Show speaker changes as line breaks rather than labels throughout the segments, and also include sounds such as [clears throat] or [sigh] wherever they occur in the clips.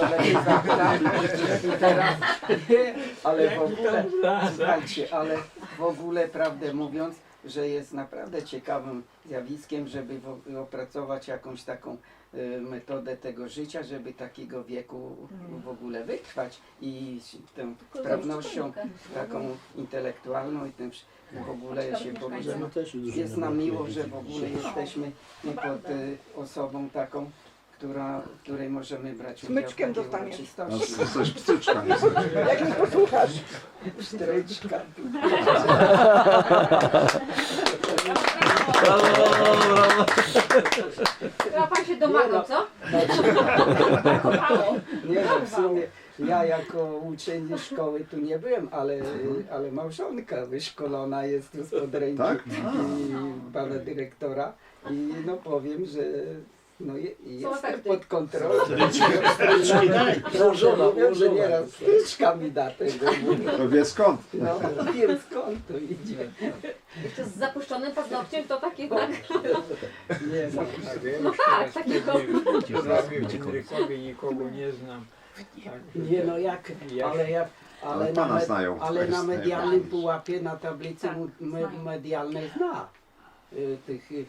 lepiej zapytać. Teraz, ale w ogóle, słuchajcie, ale w ogóle prawdę mówiąc, że jest naprawdę ciekawym zjawiskiem, żeby w, opracować jakąś taką y, metodę tego życia, żeby takiego wieku w ogóle wytrwać i z tą sprawnością taką intelektualną i tym wsz- w ogóle się porusza. Jest nam miło, że w ogóle jesteśmy pod y, osobą taką, która, której możemy brać udział
Smyczkiem
w takiej
dostaniesz.
uroczystości.
No, coś pstryczka nie. [laughs]
Jak mnie posłuchasz.
Pstryczka.
Chyba pan się domagał, co? [laughs]
Nie no, w sumie ja jako uczeń szkoły tu nie byłem, ale, ale małżonka wyszkolona jest tu spod ręki
Tak?
i pana dyrektora i no powiem, że no je, jestem
efekty.
pod kontrolą. Dobrze mówią, że nieraz styczka mi da tego.
To wie skąd.
No wiem skąd to idzie.
Jeszcze z zapuszczonym paznokciem to tak jednak.
Nie no.
No tak, [laughs] takiego.
W Henrykowie nikogo nie znam. Tak,
Nie no jak, ale ja, ale,
Ale
na,
pana
me,
znają.
ale na medialnym pułapie, na tablicy
Tak,
mu- me, medialnej zna y, tych y,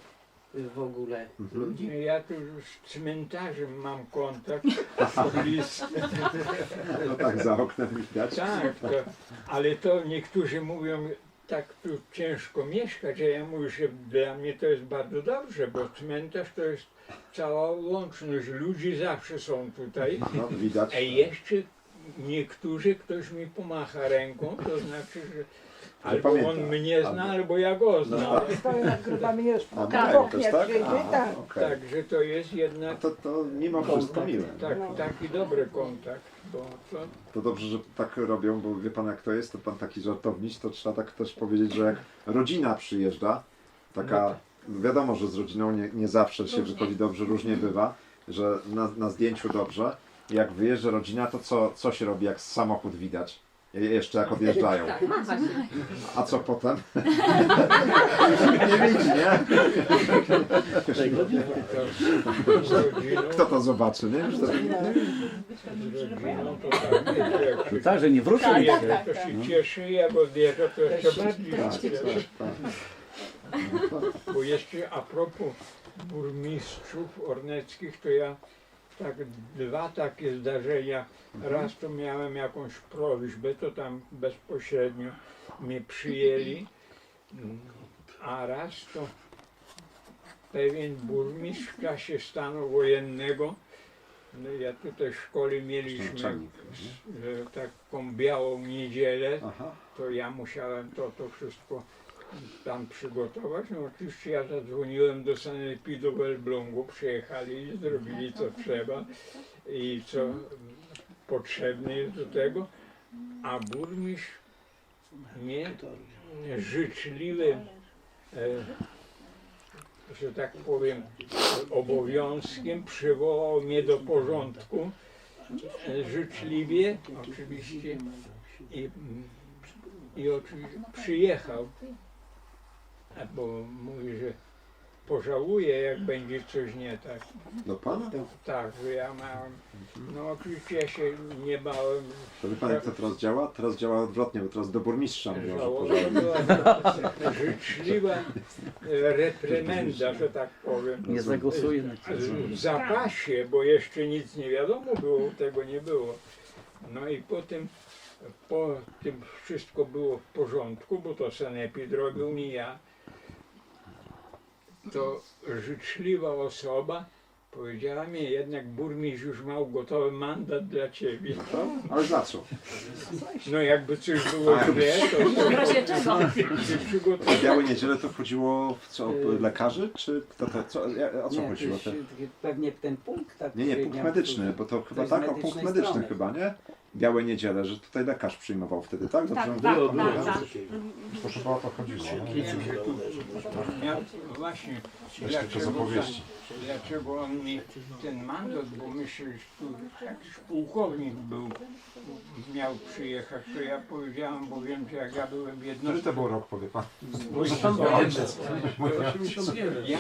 w ogóle
Mhm.
ludzi.
Ja tu już z cmentarzem mam kontakt bliski. [laughs]
No tak, za oknem widać.
Tak, to, ale to niektórzy mówią, tak tu ciężko mieszkać, a ja mówię, że dla mnie to jest bardzo dobrze, bo cmentarz to jest cała łączność. Ludzi zawsze są tutaj.
No, widać.
A jeszcze niektórzy, ktoś mi pomacha ręką, to znaczy, że albo
pamięta.
on mnie zna,
Albo-
albo ja go znam.
No.
Stoję nad grobami już
A
na
mają
oknie,
też, tak?
przyjdzie, tak.
okej.
Także to jest
No
jednak
to, to mimo wszystko miłe.
tak,
No.
taki dobry kontakt, bo to
To dobrze, że tak robią, bo wie pan jak to jest, to pan taki żartowniś, to trzeba tak też powiedzieć, że jak rodzina przyjeżdża, taka, wiadomo, że z rodziną nie, nie zawsze się wychodzi dobrze, różnie bywa, że na, na zdjęciu dobrze, jak wyjeżdża rodzina, to co, co się robi, jak samochód widać? Je- Jeszcze jak odjeżdżają.
tak.
A co potem? [laughs] nie widzi, nie? Kto to zobaczy, nie? To,
rodziną to tak,
Tak, że nie wrócił
cieszy,
jeszcze.
to się cieszy, jak odjeżdża, to jeszcze bardziej
tak,
się cieszy.
tak, tak.
Bo jeszcze a propos burmistrzów orneckich, to ja tak dwa takie zdarzenia. Raz to miałem jakąś prośbę, to tam bezpośrednio mnie przyjęli, a raz to pewien burmistrz w czasie stanu wojennego, no ja tutaj w szkole mieliśmy taką białą niedzielę, to ja musiałem to, to wszystko tam przygotować. No oczywiście ja zadzwoniłem do sanepidu w Elblągu, przyjechali i zrobili co trzeba i co potrzebne jest do tego, a burmistrz nie życzliwym, e, że tak powiem, obowiązkiem przywołał mnie do porządku e, życzliwie, oczywiście, i, i oczywiście przyjechał, bo mówi, że pożałuje, jak będzie coś nie tak.
Do pana?
Tak, że ja miałem, no oczywiście ja się nie bałem,
To wie pan jak to teraz działa? Teraz działa odwrotnie, bo teraz do burmistrza mówią, że
żałoba
pożałuje.
była życzliwa reprymenda, że tak powiem.
Nie ciebie.
w zapasie, bo jeszcze nic nie wiadomo było, tego nie było. No i potem po tym wszystko było w porządku, bo to sanepid robił nie ja. To życzliwa osoba powiedziała mi, jednak burmistrz już miał gotowy mandat dla ciebie.
To? Ale za co?
No jakby coś było źle, to
W razie czego? [laughs]
się
W
przygotował.
Białe Niedzielę to chodziło w co? Lekarzy? Czy kto to? Co, ja- o co
Nie,
chodziło?
to
Te?
jest, y, pewnie ten punkt. Tak,
Nie, nie, punkt medyczny, bo to chyba
z
tak, o punkt
medycznej
medyczny
strony.
chyba, nie? Białe niedziele, że tutaj lekarz przyjmował wtedy, tak? Dobrze
Tak, tak,
Było,
tak,
było.
tak.
Proszę o to chodziło. no.
Ja właśnie dlaczego,
opowieści.
dlaczego on mi ten mandat, bo myślę, że tu jakiś pułkownik był, miał przyjechać, to ja powiedziałam, bo wiem, że jak ja byłem w
Który to był rok, powie pan?
Ja,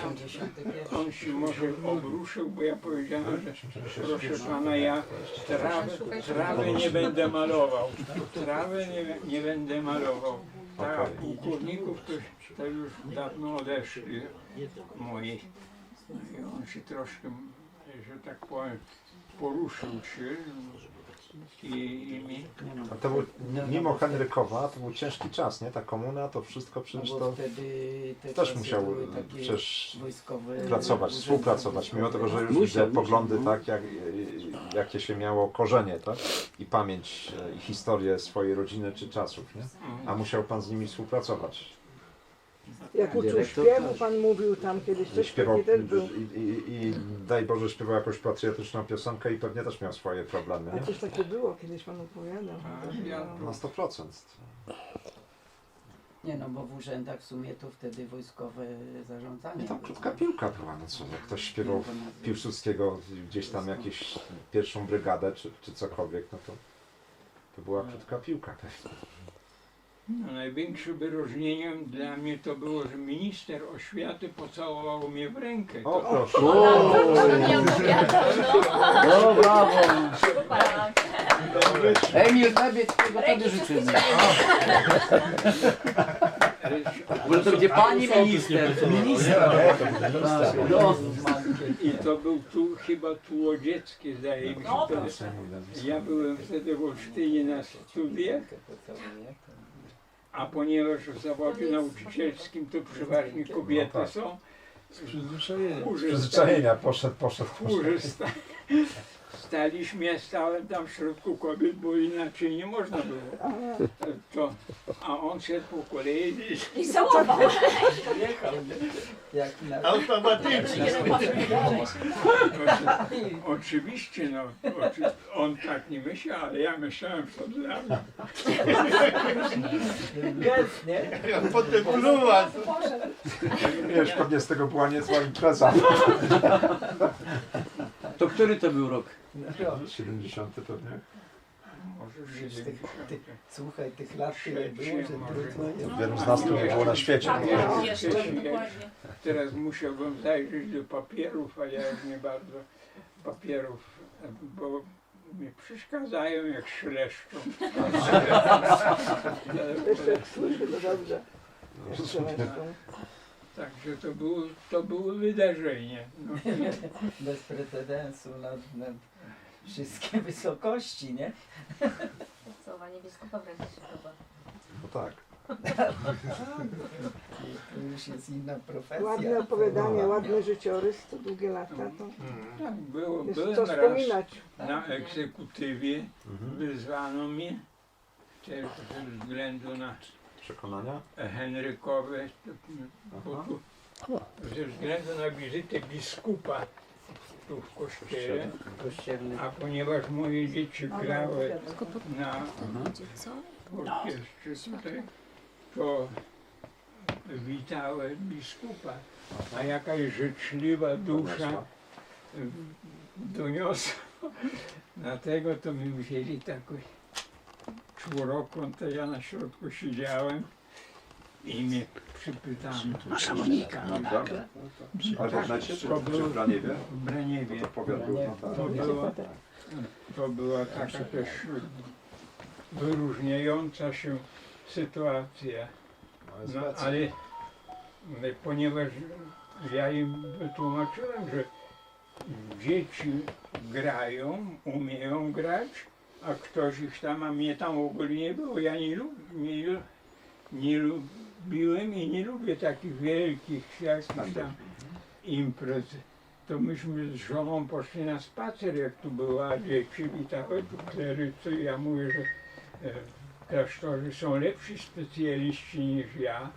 on się może obruszył, bo ja powiedziałem, że proszę pana, ja trawę, trawę nie będę malował. Trawę nie, nie będę malował. Tak, pułkowników to, to już dawno odeszli moi. I on się troszkę, że tak powiem, poruszył się i, i mi
A to był, mimo Henrykowa, to był ciężki czas, nie? Ta komuna, to wszystko
No
przecież
bo
to
wtedy te
też
czasy
musiał
były takie
przecież
wojskowe
pracować,
urzędy
współpracować, mimo tego, że już
Musiał,
widzę
musiał,
poglądy
no.
tak, jak, jakie się miało korzenie, tak? I pamięć e, i historię swojej rodziny czy czasów, nie? A musiał pan z nimi współpracować.
Jak uczył
Dyrektor
śpiewu,
też.
pan mówił tam kiedyś, coś
Śpiewał
taki też był.
i, i, i daj Boże śpiewał jakąś patriotyczną piosenkę i pewnie też miał swoje problemy,
A
nie?
coś takie było, kiedyś pan opowiadał.
A, ja-
No.
Na 100%.
Nie no, bo w urzędach w sumie to wtedy wojskowe zarządzanie.
I tam
było.
krótka piłka była, no co, jak ktoś śpiewał. Piłsudskiego gdzieś tam jakieś pierwszą brygadę czy, czy cokolwiek, no to, to była krótka piłka.
No, największym wyróżnieniem dla mnie to było, że minister oświaty pocałował mnie w rękę.
O proszę.
Nie opowiadał, no.
No brawo! Emil, tobie tego tobie życzymy. Może to będzie pani minister. Minister. No,
I to był tu chyba Tułodzieckie, zdaje mi się.
No,
To, ja byłem wtedy w Olsztynie na studiach, a ponieważ w zawodzie nauczycielskim to przeważnie kobiety
No tak.
są,
Przyzwyczajenie.
kurze
Przyzwyczajenia, poszedł, poszedł, poszedł.
Staliśmy, ja stałem tam w środku kobiet, bo inaczej nie można było. To, a on szedł po kolei i
całował.
Jak na...
Oczy, oczywiście, no, oczy, on tak nie myślał, ale ja myślałem w to dla mnie.
Wiesz, pewnie z tego była niezła impreza.
To który to był rok?
70 pewnie.
Może
Tych,
70.
tych, słuchaj, tych lat tyle było, że trudno jest.
Wielu z nas tu nie było na świecie.
Tak, jeszcze, dokładnie.
Teraz musiałbym zajrzeć do papierów, a ja już nie bardzo papierów, bo mi przeszkadzają jak śleszczą.
Jeszcze jak słyszy, to dobrze. Jeszcze.
Także to było, to było wydarzenie. No,
Bez precedensu na, na wszystkie [laughs] wysokości, nie?
Całowanie biskupa w się chyba.
No tak.
To już jest inna profesja.
Ładne opowiadanie, ładny życiorys, to długie lata, to
tak było,
jest co
byłem raz
wspominać.
na egzekutywie,
Mhm.
wyzwano mnie też ze względu na
Przekonania?
Henrykowe, bo tu, ze względu na wizytę biskupa tu w kościele,
Kościelny.
a ponieważ moje dzieci grały na orkiestrze tutaj, to witałem biskupa, a jakaś życzliwa dusza doniosła. Dlatego to mi wzięli taki czworokąt, to ja na środku siedziałem i mnie przypytano.
Naprawdę? Ale w Odnecie czy, czy w Braniewie?
W Braniewie.
To powiat był, no tak.
To była, to była taka też wyróżniająca się sytuacja. No, ale ale ponieważ ja im wytłumaczyłem, że dzieci grają, umieją grać, a ktoś ich tam, a mnie tam w ogóle nie było. Ja nie, lub, nie, nie lubiłem i nie lubię takich wielkich jakichś tam imprez. To myśmy z żoną poszli na spacer, jak tu była, dzieci witały tu klerycy. Ja mówię, że e, klasztorzy są lepsi specjaliści niż ja.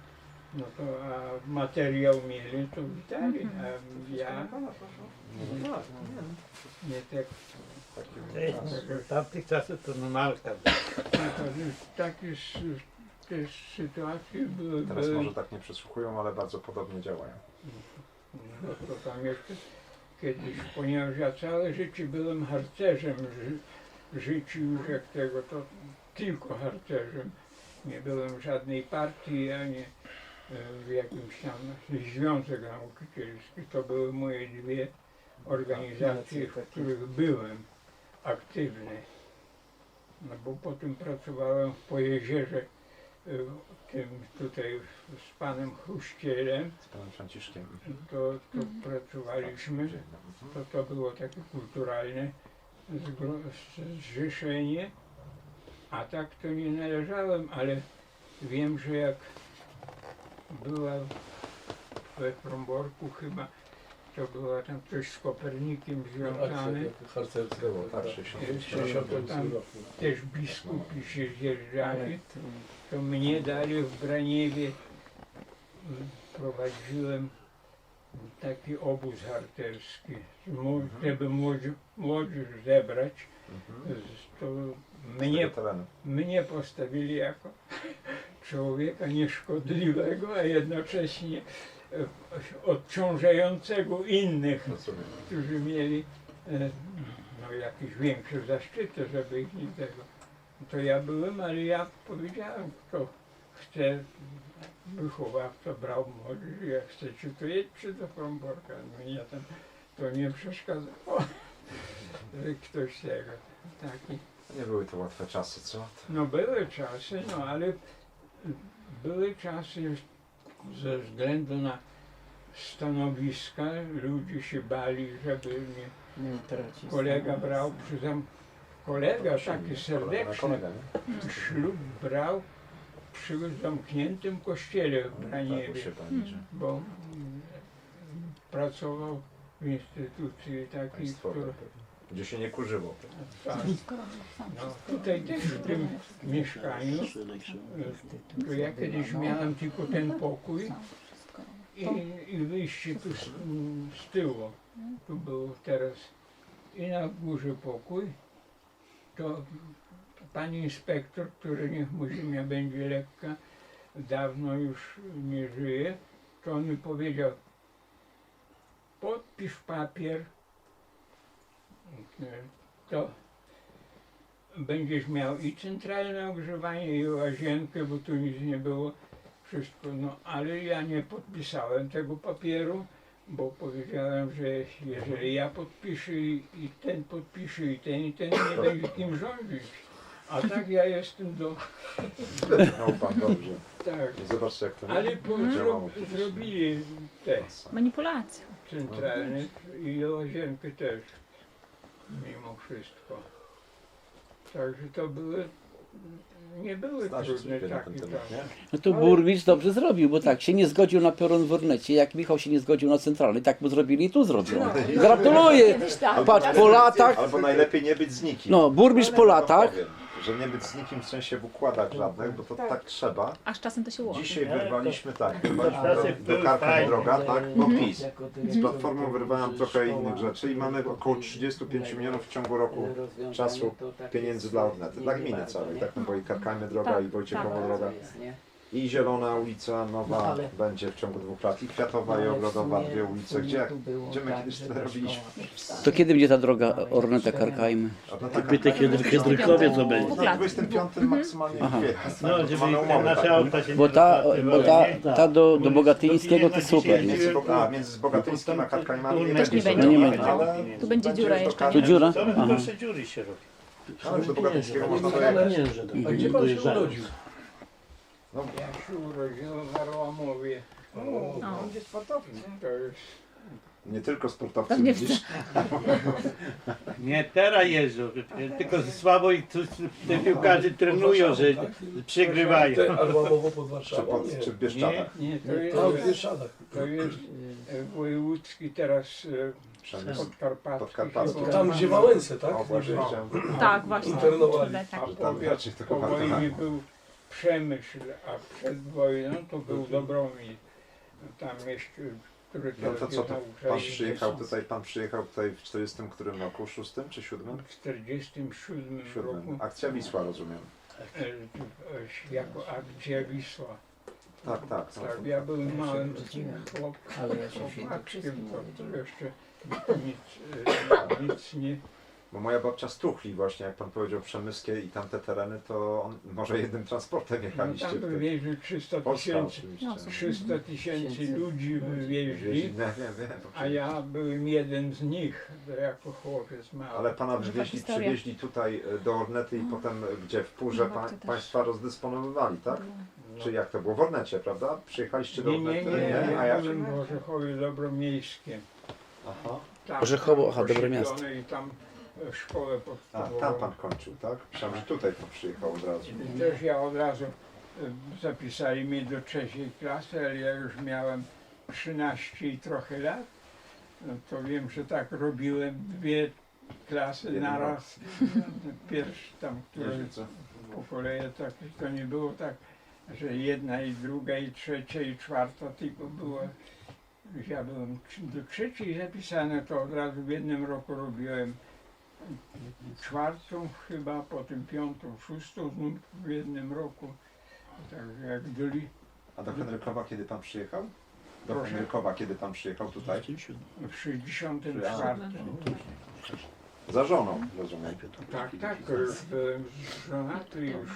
No to a materiał mieli, to witali, a ja nie tak
takimi czasami.
W tamtych czasach to normalka.
Takie s- te sytuacje były,
Teraz może tak nie przesłuchują, ale bardzo podobnie działają.
no, to pamiętam kiedyś, ponieważ ja całe życie byłem harcerzem, ży, w życiu już jak tego, to tylko harcerzem. Nie byłem w żadnej partii, ani e, w jakimś tam związek nauczycielski. To były moje dwie organizacje, w których byłem aktywny. No bo potem pracowałem w Pojezierze, tym tutaj z panem Chruścielem,
Z panem Franciszkiem.
to, to pracowaliśmy, to to było takie kulturalne zgro- zrzeszenie, a tak to nie należałem, ale wiem, że jak była we Fromborku chyba, to była tam coś z Kopernikiem związane,
Harcerskiego.
Tak,
tak.
60.
to tam też biskupi się zjeżdżali, to mnie dali w Braniewie, prowadziłem taki obóz harcerski, mło- żeby młodzi- młodzież zebrać,
Mhm.
to mnie, mnie postawili jako [laughs] człowieka nieszkodliwego, a jednocześnie odciążającego innych
Rozumiem.
którzy mieli e, no, jakieś większe zaszczyty, żeby ich nie tego. To ja byłem, ale ja powiedziałem, kto chce, wychowawca brał młodzież, jak chcecie, to jedźcie do Fromborka. Mnie tam to nie przeszkadzało, [laughs] ktoś tego. Taki.
Nie były to łatwe czasy, co?
No były czasy, no ale były czasy ze względu na stanowiska, ludzie się bali, żeby nie
Nie utracić.
kolega brał kolega taki serdeczny
Kolega, nie?
ślub brał przy zamkniętym kościele w
Tak, bo
Braniewie,
się pani, że
bo mm, pracował w instytucji takiej,
państwowe.
która
Gdzie się nie kurzyło.
tak, no, tutaj też w tym mieszkaniu to ja kiedyś miałem tylko ten pokój i, i wyjście tu z, z tyłu. Tu był teraz i na górze pokój. To pani inspektor, który niech mu ziemia będzie lekka, dawno już nie żyje, to on mi powiedział, podpisz papier, to będziesz miał i centralne ogrzewanie, i łazienkę, bo tu nic nie było, wszystko, no ale ja nie podpisałem tego papieru, bo powiedziałem, że jeżeli ja podpiszę i, ten podpisze i ten i ten nie będzie kim rządzić. A tak ja jestem do,
No pan dobrze.
tak.
Zobaczcie jak to
Ale po, zro,
działało.
zrobili te
Manipulacja.
centralne i łazienkę też, mimo wszystko. Także to były, nie były
coś
trudne
wie na ten
takie
temat, nie?
czasy.
No to burmistrz dobrze zrobił, bo tak się nie zgodził na peron w Ornecie, jak Michał się nie zgodził na centralny, tak mu zrobili i tu zrobią. Gratuluję!
Kiedyś tak.
Patrz, po latach,
Albo najlepiej nie być z nikim.
no burmistrz po latach,
Powiem, że nie być z nikim w sensie w układach żadnych, bo to tak trzeba.
Aż czasem to się łączy.
Dzisiaj wyrwaliśmy tak, wyrwaliśmy do, do karty droga, tak, bo PiS.
Mhm.
Z Platformą wyrwałem trochę innych rzeczy i mamy około 35 milionów w ciągu roku czasu pieniędzy dla Ornety, dla gminy całej, tak, no bo i Karkajmy droga
Tak,
i Wojciechowa
tak.
droga. I Zielona ulica nowa będzie w ciągu dwóch lat, i Kwiatowa i Ogrodowa, dwie ulice, gdzie, gdzie my kiedyś tyle robiliśmy.
to kiedy będzie ta droga Orneta Karkajmy?
A to taka-
Pytaj, kiedy Hedrykowie co będzie.
Na 25 maksymalnie
Aha.
kwietnia.
No,
To
żeby
mamy umowę
nasze
taką.
auta się
Bo
nie
ta, bo ta, ta do, do Bogatyńskiego to super. nie?
Między, Bo- a, między Bogatyńskim a Karkajmami nie
Też
będzie.
nie będzie.
No nie będzie.
Ale
Tu będzie dziura
do
jeszcze.
Tu dziura? Aha.
gorsze dziury się robi.
Ale już do Bogatyńskiego można
Ale
dojechać.
nie, że tak. A gdzie pan się urodził?
Ja się urodziłem w Arłamowie.
O.
On jest sportowcem.
To jest
Nie tylko sportowcy,
Pewnie
widzisz? [laughs]
Nie, teraz jeżdżą, tylko słabo i tu te piłkarze trenują, że przegrywają.
Te Albamowo pod
Czy,
Warszawą?
pod,
Nie.
czy w Bieszczadach?
Nie, to
To w
jest,
Bieszczadach.
to jest e, wojewódzki teraz e,
Przemysł.
podkarpacki.
Podkarpacki.
chyba.
Tam gdzie Wałęsy, tak?
O, właśnie chciałem...
Tak, właśnie.
Internowali.
Tak.
A
Że tam
powiat
raczej tylko
po
Warta.
wojnie był Przemyśl, a przed wojną to był Dobromir. Tam jeszcze który
No
teraz
to co
jest
to? Pan
Ukrainie.
przyjechał tutaj, pan przyjechał tutaj w 40 którym roku? 6 czy 7?
W 47 roku
7. Akcja Wisła, rozumiem.
e, e, jako akcja Wisła.
Tak, tak. No,
Tak, ja byłem małym chłop,
Ale ja się
chłopaczkiem, to, to jeszcze nic, e, nic nie...
bo moja babcia z Tuchli właśnie, jak pan powiedział, Przemyskie i tamte tereny, to on, może jednym transportem
No,
jechaliście.
tam
w te-
wywieźli 300
Polska
tysięcy,
oczywiście.
No,
300 tysięcy ludzi wywieźli,
Wieźli- Nie, wiem, wiem.
a ja byłem jeden z nich, jako chłopiec mały.
Ale pana
Żywa
wywieźli,
historia.
przywieźli tutaj e, do Ornety i potem e, gdzie w Purze
No,
pa,
babcia też.
państwa rozdysponowywali, tak?
No.
Czy jak to było? W Ornecie, prawda? Przyjechaliście do
Nie, nie,
Ornety?
nie,
A
ja
jak?
byłem w Orzechowie Dobromiejskie.
Aha.
Tam
Orzechowo, aha, dobre
osiedlone
miasto.
I tam szkołę
A,
podstawową.
tam pan kończył, tak? Myślałem, że tutaj pan przyjechał od razu.
I też ja od razu e, zapisali mnie do trzeciej klasy, ale ja już miałem 13 i trochę lat. No to wiem, że tak robiłem dwie klasy
Jeden
naraz. [laughs] Pierwszy tam,
Jeździce.
po kolei tak, to nie było tak, że jedna i druga i trzecia i czwarta, tylko było, ja byłem do trzeciej zapisany, to od razu w jednym roku robiłem czwartą chyba, potem piątą, szóstą znów w jednym roku. Także jak byli
A do Henrykowa kiedy pan przyjechał? Do
Proszę?
Henrykowa kiedy pan przyjechał tutaj?
w 64.
Za żoną, rozumiem.
Tak, tak, już byłem żonaty, już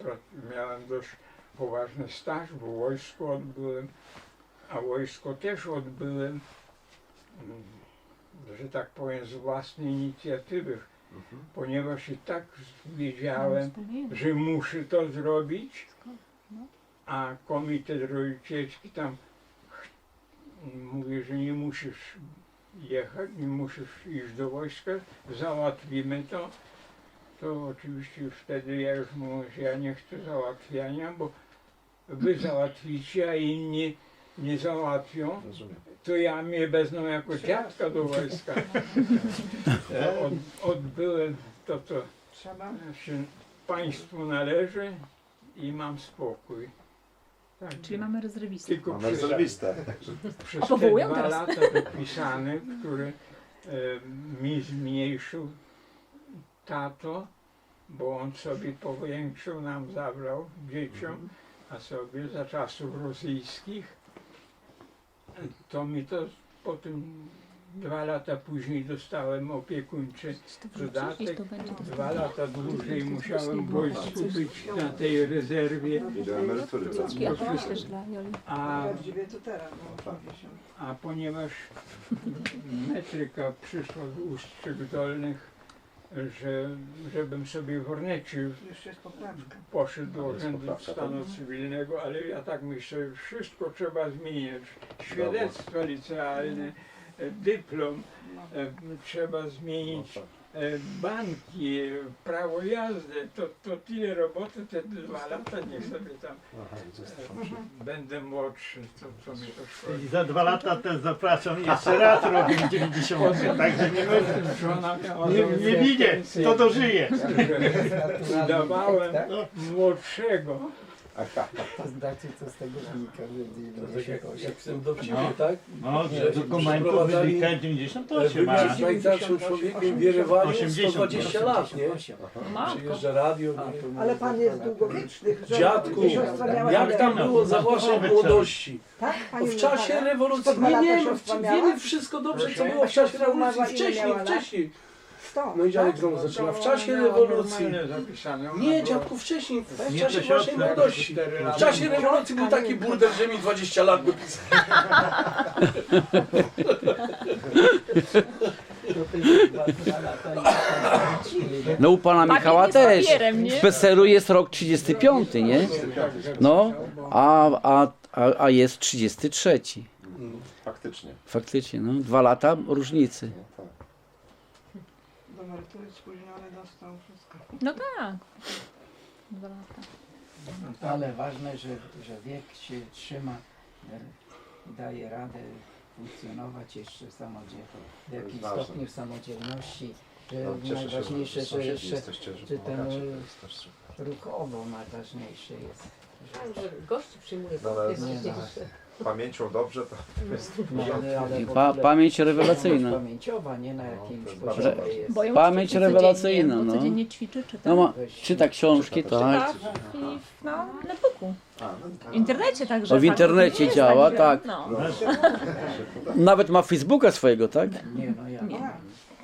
pra- miałem dość poważny staż, bo wojsko odbyłem, a wojsko też odbyłem, mm, że tak powiem, z własnej inicjatywy,
Mhm.
ponieważ i tak wiedziałem, że muszę to zrobić, a komitet rodzicielski tam mówi, że nie musisz jechać, nie musisz iść do wojska, załatwimy to. To oczywiście już wtedy ja już mówię, że ja nie chcę załatwiania, bo wy [clears throat] załatwicie, a inni nie załatwią,
Rozumiem.
to ja mnie wezmą jako dziadka do wojska. [laughs] To Od, odbyłem to, co
Trzeba.
się państwu należy i mam spokój. Tak,
Czyli mamy rezerwistę.
tylko
Mamy
przez,
rezerwistę.
przez
A
te
powołują
dwa
teraz?
lata dopisany, który e, mi zmniejszył tato, bo on sobie powiększył, nam zabrał dzieciom, a sobie za czasów rosyjskich, to mi to potem dwa lata później dostałem opiekuńczy dodatek. Dwa lata dłużej musiałem w wojsku być na tej rezerwie,
I do emerytury
a,
50.
a ponieważ metryka przyszła z ustrych dolnych, że, żebym sobie w
jest poprawka.
poszedł do
jest
urzędu
poprawka,
stanu cywilnego, ale ja tak myślę, wszystko trzeba zmieniać. Świadectwo licealne, e, dyplom e, trzeba zmienić.
No tak.
E, banki, prawo jazdy, to, to tyle roboty, te dwa lata niech sobie tam e, będę młodszy, to co mi to szkodzi.
I za dwa lata też zapraszam jeszcze [laughs] raz robię 90, także nie myślę.
Żona miała
Nie,
do mnie
nie widzę,
pretensje,
to dożyje.
że Udawałem młodszego.
Aha.
To znaczy, co z tego wynika, że nie się
Jak chcę do
No.
ciebie, tak?
No,
Nie,
z dokumentów
przeprowadzali-
wynika 98 ma.
Z najstarszym człowiekiem w Jerewaniu
80.
120 lat, nie?
Matko.
Przyjeżdża radio, nie?
Ale pan jest długowieczny. że-
Dziadku,
siostra miała
jak tam było za waszej młodości?
Tak, pani
W czasie rewolucji,
dwa
nie,
lata
nie,
siostra
w-
miała?
wiemy wszystko dobrze, co było w czasie rewolucji, wcześniej, wcześniej. No i dziadek
tak?
znowu zaczyna, w czasie
Miała
rewolucji.
normalne zapisane. Ona
Nie,
była-
dziadku, wcześniej, w
Nie,
czasie waszej młodości.
cztery
W
lata.
czasie rewolucji był taki burdel, że mi 20 lat by pisał. [laughs]
No u pana Michała też.
papierem, nie?
W PESEL-u jest rok 35, nie? No, a, a, a, a jest 33.
Faktycznie.
Faktycznie, no. Dwa lata różnicy.
No tak.
Emerytury spóźniony dostał wszystko.
No tak. Dwa lata.
Ale ważne, że, że wiek się trzyma, e, daje radę funkcjonować jeszcze samodzielnie, w
jest
jakimś
ważne.
stopniu samodzielności. Że
No, cieszę się,
najważniejsze, że
sąsiedzi
jeszcze
jesteście, że
że ten
pomagacie.
e,
To jest też super.
ruchowo najważniejsze jest. Że
Gości przyjmuje
No, ale-
Nie, no.
Pamięcią dobrze, to jest
No, ale, ale w
pa,
ogóle
pamięć rewelacyjna.
pamięciowa, nie na jakimś
No,
poziomie
Re-
jest.
Bo ją
Pamięć
ćwiczy
rewelacyjna,
codziennie,
no.
Codziennie ćwiczy, czyta.
No ma, czyta książki, tak.
Czyta i w, no, w netbooku.
A, no,
W internecie także.
O, w internecie
jest
działa,
że-
tak.
No.
Nawet ma Facebooka swojego, tak?
Nie, no ja
Nie.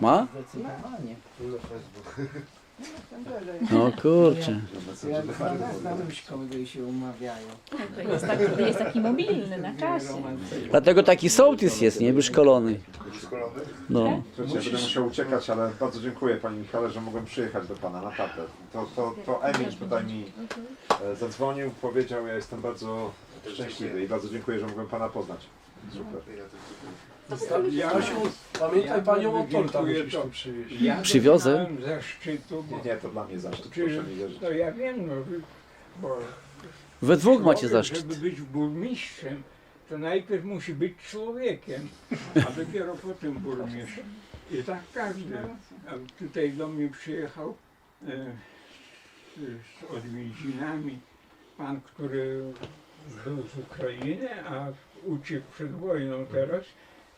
Ma?
Zdecydowanie.
No kurczę.
Jak znam, znam szkoły i się umawiają.
To jest taki, jest taki mobilny na czasie.
Dlatego taki sołtys jest, nie? Wyszkolony. No.
Słuchajcie, ja będę musiał uciekać, ale bardzo dziękuję Panie Michale, że mogłem przyjechać do Pana, naprawdę. To, to, to Emil tutaj mi e, zadzwonił, powiedział, ja jestem bardzo szczęśliwy i bardzo dziękuję, że mogłem Pana poznać. Super.
Ja,
Pamiętaj panią o torta
Dziękuję,
musisz
to-
tu przywieźć.
ja
Przywiozę.
zaszczytu, bo
Nie, nie, to dla mnie zaszczyt,
Czy-
proszę mi wierzyć.
No ja wiem, no, bo
We dwóch macie
człowiek,
zaszczyt.
Żeby być burmistrzem, to najpierw musi być człowiekiem, a dopiero [laughs] potem burmistrzem. I tak każdy. A tutaj do mnie przyjechał e, z odwiedzinami pan, który był z Ukrainy, a uciekł przed wojną teraz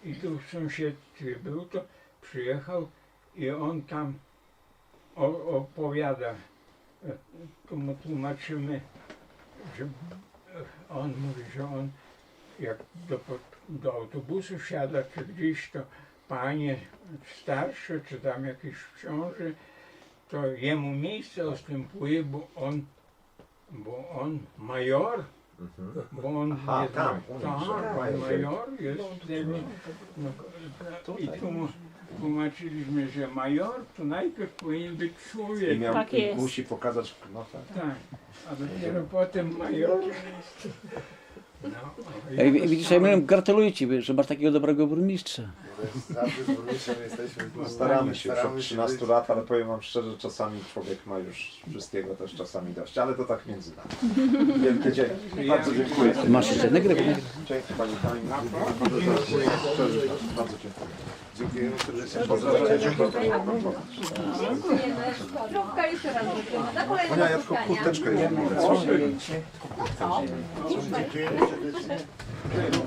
i tu w sąsiedztwie był, to przyjechał i on tam opowiada, to mu tłumaczymy, że on mówi, że on jak do, do autobusu wsiada czy gdzieś, to panie starsze, czy tam jakieś w ciąży, to jemu miejsce ustępuje, bo on, bo on major, bo on
Aha,
jest
tam,
ma-
u nich,
tak,
że major.
major jest wtedy, no, i tu mu tłumaczyliśmy, że major to najpierw powinien być
I,
człowiek,
miał,
Tak
i
jest.
musi pokazać, no tak.
tak, a dopiero potem major. No,
Ej, widzisz, ja gratuluję Ci, że masz takiego dobrego burmistrza.
No, staramy się już od 13 lat, ale powiem Wam szczerze, czasami człowiek ma już wszystkiego też czasami dość, ale to tak między nami. Wielkie dzięki. Bardzo dziękuję.
Masz jeszcze nagrywaj.
Dzięki Pani Pani. Bardzo dziękuję. Bardzo dziękuję. Dziękujemy serdecznie. Pozdrawiam.
Zdrówka jeszcze raz. Na kolejne
Ania, ja tylko
spotkania.
kurteczkę jeszcze mogę.
O, zdjęcie.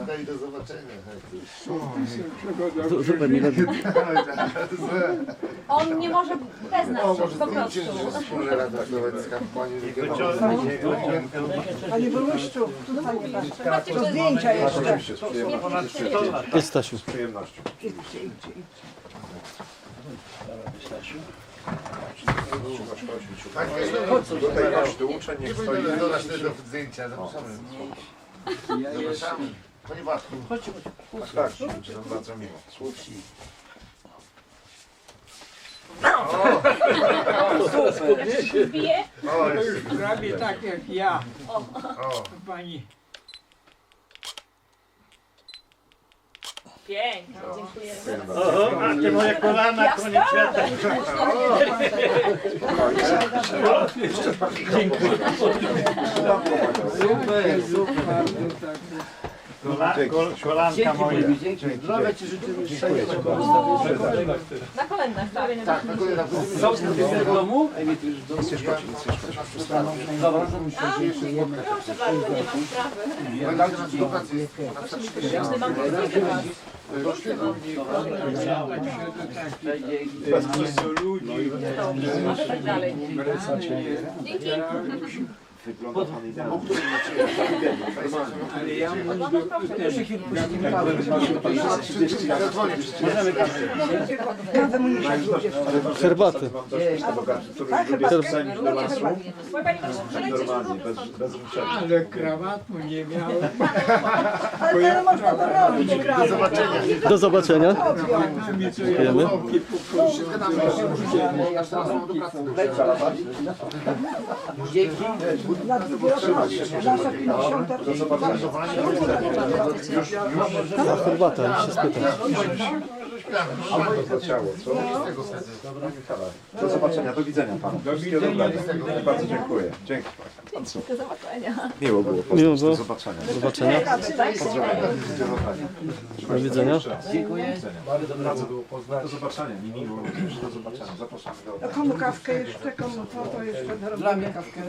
No i do zobaczenia.
Z- Zróbmy mi [laughs] lepiej.
On nie może bez nas,
O, może
po prostu.
zdjęcie, że wspólnie Rada Słowacka. Pani
Panie burmistrzu, to zdjęcia jeszcze.
Oczywiście, z przyjemnością.
Jest Stasiu.
Z przyjemnością.
Idźcie, idźcie, idźcie.
Tutaj każdy uczeń niech stoi.
Do nas do zdjęcia, zapraszamy. Zapraszamy. Panie Władku.
Tak, tak, to bardzo miło.
Bije?
O,
To
jest.
prawie tak jak ja,
O.
pani.
Pięknie, dziękuję.
Oho, a te moje kolana, koniec świata.
Super, super, tak.
Kola, kol, kolanka moja.
Zdrowia Ci życzymy.
Na kolendach, tak.
Tak, na kolejna
W domu?
Proszę bardzo, nie ma sprawy.
Będziemy na współpracy.
Konflikt was.
Do ludzi.
Może tak dalej. Dzięki.
Wygląda Pan idealnie.
Ale ja mam do.
Herbatę.
Normalnie, bez,
ale krawatu nie miałem.
Ale teraz można to robić.
Do zobaczenia.
Do zobaczenia. Dziękujemy.
Dzięki.
Nasza 50.
Do zobaczenia.
Herbata, się spytać.
To ciało, co? Do zobaczenia, do widzenia Panu.
Do
Wszystkiego
widzenia,
dobrego.
do widzenia.
Bardzo dziękuję. Dzięki bardzo.
Do zobaczenia.
Miło było.
Miło
Do
było.
zobaczenia.
Do zobaczenia. Do widzenia.
Dziękuję.
Bardzo było poznać. Do zobaczenia. Mi miło również. Do zobaczenia. Zapraszamy do
komu kawkę jeszcze, komu to, to jeszcze
Dla mnie kawkę.